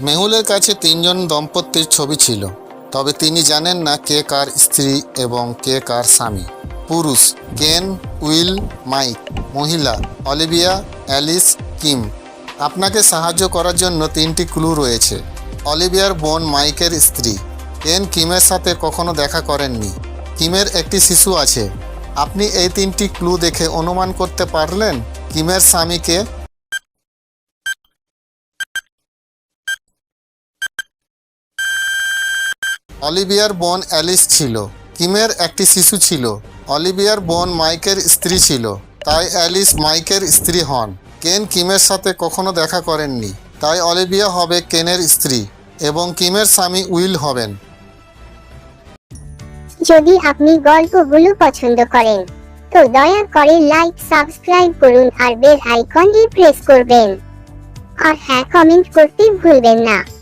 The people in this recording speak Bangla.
মেহুলের কাছে তিনজন দম্পতির ছবি ছিল, তবে তিনি জানেন না কে কার স্ত্রী এবং কে কার স্বামী। পুরুষ, কেন, উইল, মাইক, মহিলা, অলিভিয়া, অ্যালিস, কিম। আপনাকে সাহায্য করার জন্য তিনটি ক্লু রয়েছে। অলিভিয়ার বোন মাইকের স্ত্রী। কেন কিমের সাথে কখনো দেখা করেননি? কিমের একটি শিশু আছে। আপনি এই তিনটি ক্লু দেখে অনুমান করতে পারলেন কিমের স্বামীকে? অলিভিয়ার বোন অ্যালিস ছিল। কিমের একটি শিশু ছিল। অলিভিয়ার বোন মাইকের স্ত্রী ছিল। তাই অ্যালিস মাইকের স্ত্রী হন। কেন কিমের সাথে কখনো দেখা করেননি? তাই অলিভিয়া হবে কেনের স্ত্রী এবং কিমের স্বামী উইল হবেন। যদি আপনি গল্পগুলো পছন্দ করেন, তো দয়া করে লাইক, সাবস্ক্রাইব করুন আর বেল আইকনটি প্রেস করবেন। আর হ্যাঁ কমেন্ট করতে ভুলবেন না।